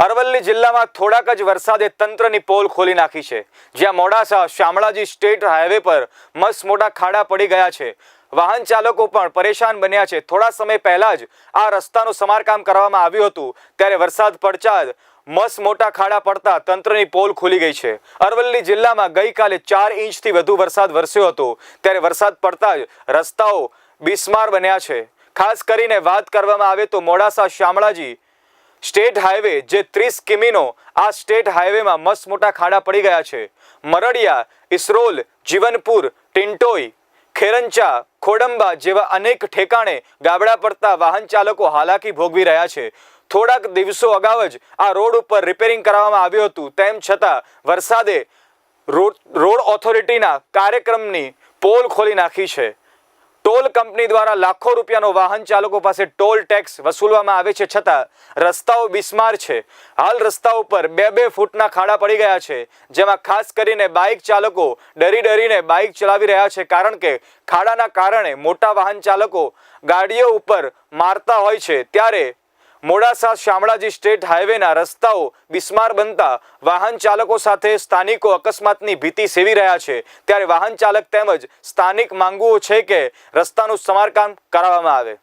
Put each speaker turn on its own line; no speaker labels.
અરવલ્લી જિલ્લામાં થોડાક જ વરસાદે તંત્રની પોલ ખોલી નાખી છે. જ્યાં મોડાસા, શામળાજી સ્ટેટ હાઈવે પર મસ્ત મોટા ખાડા પડી ગયા છે. વાહન ચાલકો પણ પરેશાન બન્યા છે. થોડા સમય પહેલા જ આ રસ્તાનું સમારકામ કરવામાં આવ્યું હતું. ત્યારે વરસાદ પડતા જ મસ્ત મોટા ખાડા પડતા તંત્રની પોલ ખુલી ગઈ છે. અરવલ્લી જિલ્લામાં ગઈકાલે ચાર ઇંચથી વધુ વરસાદ વરસ્યો હતો. ત્યારે વરસાદ પડતા જ રસ્તાઓ બિસ્માર બન્યા છે. ખાસ કરીને વાત કરવામાં આવે તો મોડાસા, શામળાજી સ્ટેટ હાઈવે જે ત્રીસ કિમીનો આ સ્ટેટ હાઈવેમાં મસ્ત મોટા ખાડા પડી ગયા છે. મરડિયા, ઇસરોલ, જીવનપુર ટિન્ટોઈ ખેરંચા, ખોડંબા જેવા અનેક ઠેકાણે ગાબડા પડતા વાહન ચાલકો હાલાકી ભોગવી રહ્યા છે. થોડાક દિવસો અગાઉ જ આ રોડ ઉપર રિપેરિંગ કરવામાં આવ્યું હતું. તેમ છતાં, વરસાદે રોડ રોડ ઓથોરિટીના કાર્યક્રમની પોલ ખોલી નાખી છે. ટોલ કંપની દ્વારા લાખો રૂપિયાનો વાહન ચાલકો પાસે ટોલ ટેક્સ વસૂલવામાં આવે છે છતાં રસ્તાઓ બિસ્માર છે. હાલ રસ્તા ઉપર બે બે ફૂટના ખાડા પડી ગયા છે, જેમાં ખાસ કરીને બાઇક ચાલકો ડરી ડરીને બાઇક ચલાવી રહ્યા છે કારણ કે ખાડાના કારણે મોટા વાહન ચાલકો ગાડીઓ ઉપર મારતા હોય છે. ત્યારે મોડાસા શામળાજી સ્ટેટ હાઈવેના રસ્તાઓ બિસ્માર બનતા વાહન ચાલકો સાથે સ્થાનિકો અકસ્માતની ભીતિ સેવી રહ્યા છે. ત્યારે વાહન ચાલક તેમજ સ્થાનિક માંગવું છે કે રસ્તાનું સમારકામ કરાવવામાં આવે.